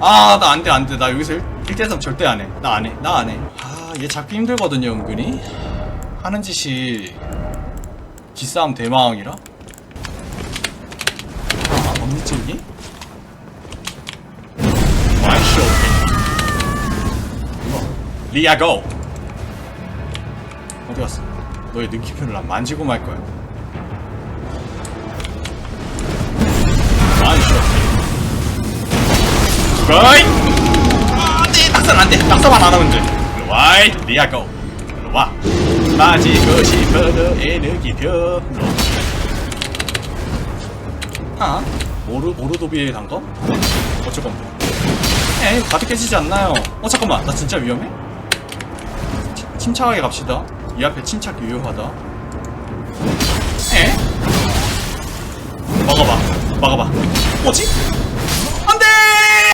아 나 안 돼 안 돼. 나 여기서 1대3 절대 안 해. 나 안 해 나 안 해. 아 얘 잡기 힘들거든요 은근히. 하는 짓이 기싸움 대마왕이라? 아 언니 쪽이? 와이쇼 리아 고! 어디 갔어? 너의 느낌표를 난 만지고 말 거야 가이! 안돼 낙선 안돼. 낙서만 안 하면 돼. 와이 리아고 와. 빠지고 싶어도 에너기표 아? 오르 오르도비의 단검 어쩔 건데. 에 가득 깨지지 않나요? 어 잠깐만. 나 진짜 위험해? 침- 침착하게 갑시다. 이 앞에 침착 유효하다. 에? 막아봐. 막아봐. 뭐지